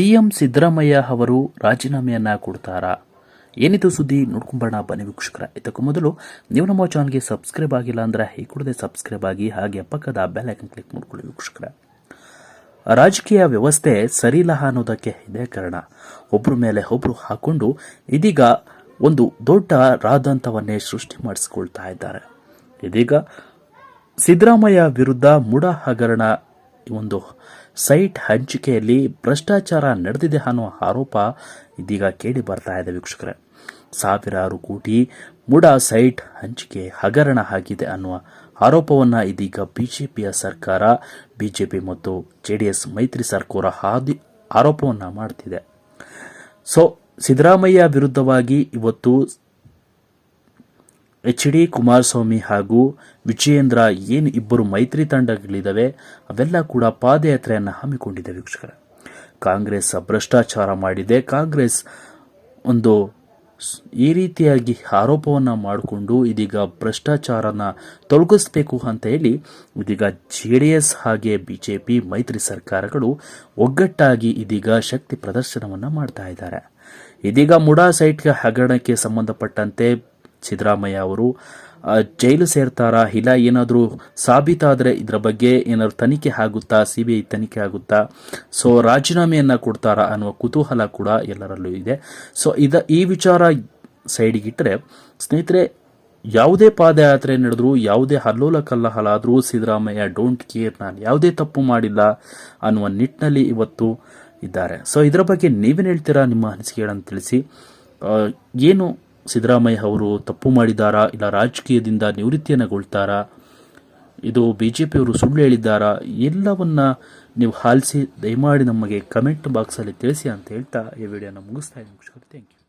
CM Siddaramaiah ಅವರು ರಾಜೀನಾಮೆಯನ್ನ ಕೊಡ್ತಾರಾ? ಏನಿದು ಸುದ್ದಿ? ನೋಡ್ಕೊಂಬರೋಣ. ಬನ್ನಿ ವೀಕ್ಷಕರ. ಇದಕ್ಕೂ ಮೊದಲು ನೀವು ನಮ್ಮ ಚಾನಲ್ಗೆ ಸಬ್ಸ್ಕ್ರೈಬ್ ಆಗಿಲ್ಲ ಅಂದ್ರೆ ಈ ಕೂಡಲೇ ಸಬ್ಸ್ಕ್ರೈಬ್ ಆಗಿ ಹಾಗೆ ಪಕ್ಕದ ಬೆಲ್ ಐಕನ್ ಕ್ಲಿಕ್ ಮಾಡ್ಕೊಳ್ಳಿ ವೀಕ್ಷಕರ. ರಾಜಕೀಯ ವ್ಯವಸ್ಥೆ ಸರಿಯಿಲ್ಲ ಅನ್ನೋದಕ್ಕೆ ಇದೇ ಕಾರಣ. ಒಬ್ಬರ ಮೇಲೆ ಒಬ್ಬರು ಹಾಕೊಂಡು ಇದೀಗ ಒಂದು ದೊಡ್ಡ ರಾದಂತವನ್ನೇ ಸೃಷ್ಟಿ ಮಾಡಿಸ್ಕೊಳ್ತಾ ಇದ್ದಾರೆ. ಇದೀಗ ಸಿದ್ದರಾಮಯ್ಯ ವಿರುದ್ಧ ಮುಡ ಹಗರಣ ಒಂದು ಸೈಟ್ ಹಂಚಿಕೆಯಲ್ಲಿ ಭ್ರಷ್ಟಾಚಾರ ನಡೆದಿದೆ ಅನ್ನೋ ಆರೋಪ ಇದೀಗ ಕೇಳಿ ಬರ್ತಾ ಇದೆ ವೀಕ್ಷಕರೇ. ಸಾವಿರಾರು ಕೋಟಿ ಮುಡ ಸೈಟ್ ಹಂಚಿಕೆ ಹಗರಣ ಆಗಿದೆ ಅನ್ನುವ ಆರೋಪವನ್ನು ಇದೀಗ ಬಿಜೆಪಿಯ ಸರ್ಕಾರ, ಬಿಜೆಪಿ ಮತ್ತು ಜೆಡಿಎಸ್ ಮೈತ್ರಿ ಸರ್ಕಾರ ಹಾದಿ ಆರೋಪವನ್ನು ಮಾಡ್ತಿದೆ. ಸೊ, ಸಿದ್ದರಾಮಯ್ಯ ವಿರುದ್ಧವಾಗಿ ಇವತ್ತು ಎಚ್ ಡಿ ಕುಮಾರಸ್ವಾಮಿ ಹಾಗೂ ವಿಜಯೇಂದ್ರ ಏನು ಇಬ್ಬರು ಮೈತ್ರಿ ತಂಡಗಳಿದ್ದಾವೆ, ಅವೆಲ್ಲ ಕೂಡ ಪಾದಯಾತ್ರೆಯನ್ನು ಹಮ್ಮಿಕೊಂಡಿದೆ ವೀಕ್ಷಕರ. ಕಾಂಗ್ರೆಸ್ ಭ್ರಷ್ಟಾಚಾರ ಮಾಡಿದೆ. ಕಾಂಗ್ರೆಸ್ ಒಂದು ಈ ರೀತಿಯಾಗಿ ಆರೋಪವನ್ನು ಮಾಡಿಕೊಂಡು ಇದೀಗ ಭ್ರಷ್ಟಾಚಾರನ ತೊಲಗಿಸ್ಬೇಕು ಅಂತ ಹೇಳಿ, ಇದೀಗ ಜೆ ಡಿ ಎಸ್ ಹಾಗೆ ಬಿ ಜೆ ಪಿ ಮೈತ್ರಿ ಸರ್ಕಾರಗಳು ಒಗ್ಗಟ್ಟಾಗಿ ಇದೀಗ ಶಕ್ತಿ ಪ್ರದರ್ಶನವನ್ನು ಮಾಡ್ತಾ ಇದ್ದಾರೆ. ಇದೀಗ ಮುಡಾ ಸೈಟ್ಗೆ ಹಗರಣಕ್ಕೆ ಸಂಬಂಧಪಟ್ಟಂತೆ ಸಿದ್ದರಾಮಯ್ಯ ಅವರು ಜೈಲು ಸೇರ್ತಾರಾ, ಇಲ್ಲ ಏನಾದರೂ ಸಾಬೀತಾದರೆ ಇದರ ಬಗ್ಗೆ ಏನಾದ್ರು ತನಿಖೆ ಆಗುತ್ತಾ ಸಿ ಬಿ ಐ ತನಿಖೆ ಆಗುತ್ತಾ? ಸೊ ರಾಜೀನಾಮೆಯನ್ನು ಕೊಡ್ತಾರಾ ಅನ್ನುವ ಕುತೂಹಲ ಕೂಡ ಎಲ್ಲರಲ್ಲೂ ಇದೆ. ಸೊ ಇದ, ಈ ವಿಚಾರ ಸೈಡಿಗಿಟ್ಟರೆ ಸ್ನೇಹಿತರೆ, ಯಾವುದೇ ಪಾದಯಾತ್ರೆ ನಡೆದರೂ, ಯಾವುದೇ ಹಲ್ಲೋಲ ಕಲ್ಲಹಲಾದರೂ ಸಿದ್ದರಾಮಯ್ಯ ಡೋಂಟ್ ಕೇರ್ ನಾನು ಯಾವುದೇ ತಪ್ಪು ಮಾಡಿಲ್ಲ ಅನ್ನುವ ನಿಟ್ಟಿನಲ್ಲಿ ಇವತ್ತು ಇದ್ದಾರೆ. ಸೊ ಇದರ ಬಗ್ಗೆ ನೀವೇನು ಹೇಳ್ತೀರಾ, ನಿಮ್ಮ ಅನಿಸಿಕೆಗಳನ್ನು ತಿಳಿಸಿ. ಏನು ಸಿದ್ದರಾಮಯ್ಯ ಅವರು ತಪ್ಪು ಮಾಡಿದ್ದಾರಾ ಇಲ್ಲ ರಾಜಕೀಯದಿಂದ ನಿವೃತ್ತಿಯನ್ನುಗೊಳ್ತಾರಾ ಇದು ಬಿ ಜೆ ಪಿಯವರು ಸುಳ್ಳು ಹೇಳಿದ್ದಾರಾ? ಎಲ್ಲವನ್ನ ನೀವು ಹಾಲಿಸಿ, ದಯಮಾಡಿ ನಮಗೆ ಕಮೆಂಟ್ ಬಾಕ್ಸಲ್ಲಿ ತಿಳಿಸಿ ಅಂತ ಹೇಳ್ತಾ ಈ ವಿಡಿಯೋನ ಮುಗಿಸ್ತಾ ಇದ್ದೀನಿ. Thank you